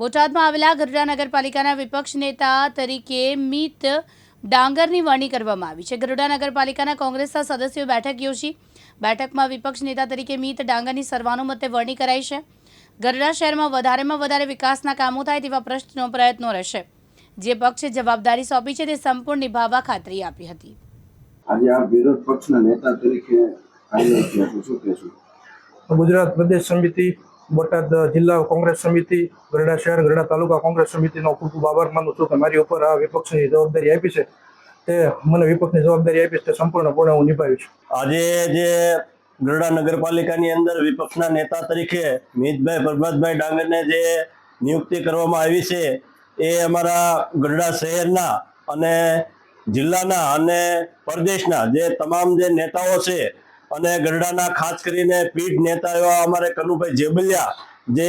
બોટાદમાં આવેલા ગરડા નગરપાલિકાના વિપક્ષ નેતા તરીકે મિત ડાંગરની વરણી કરવામાં આવી છે. ગરુડા નગરપાલિકાના કોંગ્રેસના સદસ્યો બેઠક યોજી. બેઠકમાં વિપક્ષ નેતા તરીકે મિત ડાંગરની સર્વાનુમતે વરણી કરાઈ છે. ગરડા શહેરમાં વધારેમાં વધારે વિકાસના કામો થાય તેવા પ્રશ્નો પ્રયત્નો રહેશે. જે પક્ષે જવાબદારી સોંપી છે તે સંપૂર્ણ નિભાવવા ખાતરી આપી હતી. આજે આ વિરોધ પક્ષના નેતા તરીકે કાર્ય થયા છો શું કહેશો? ગુજરાત પ્રદેશ સમિતિ બોટાદ જિલ્લા કોંગ્રેસ સમિતિ, ગરડા શહેર, ગરડા તાલુકા કોંગ્રેસ સમિતિનો ખૂબ ખૂબ આભાર માનું છું કે મારી ઉપર આ વિપક્ષની જવાબદારી આપી છે. તે મને વિપક્ષની જવાબદારી આપી છે, તે સંપૂર્ણપણે હું નિભાવીશ. આજે જે ગરડા નગરપાલિકાની અંદર વિપક્ષના નેતા તરીકે મિતભાઈ પ્રભાતભાઈ ડાંગરને જે નિયુક્તિ કરવામાં આવી છે, એ અમારા ગરડા શહેરના અને જિલ્લાના અને પ્રદેશના જે તમામ જે નેતાઓ છે અને ગરડાના ખાસ કરીને પીઢ નેતા એવા અમારે કનુભાઈ જેબલિયા, જે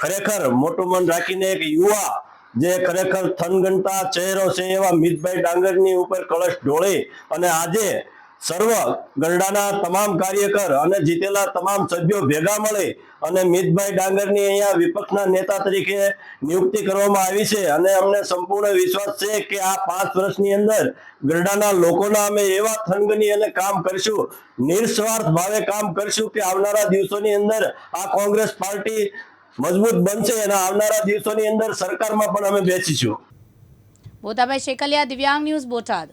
ખરેખર મોટું મન રાખીને એક યુવા, જે ખરેખર થનગનતા, ચહેરો છે એવા મિતભાઈ ડાંગરની ઉપર કળશ ઢોળી અને આજે સર્વ ગરડાના તમામ કાર્યકર અને જીતેલા તમામ સભ્યો ભેગા મળે અને મિતભાઈ ડાંગરની અહીંયા વિપક્ષના નેતા તરીકે નિયુક્તિ કરવામાં આવી છે. અને અમને સંપૂર્ણ વિશ્વાસ છે કે આ પાંચ વર્ષની અંદર ગરડાના લોકોના અમે એવા થનગની અને કામ કરશું નિસ્વાર્થ ભાવે કામ કરશું કે આવનારા દિવસોની અંદર આ કોંગ્રેસ પાર્ટી મજબૂત બનશે અને આવનારા દિવસોની અંદર સરકારમાં પણ અમે બેસીશું. બોતાભાઈ શેકલિયા દિવ્યાંગ ન્યૂઝ બોટાદ.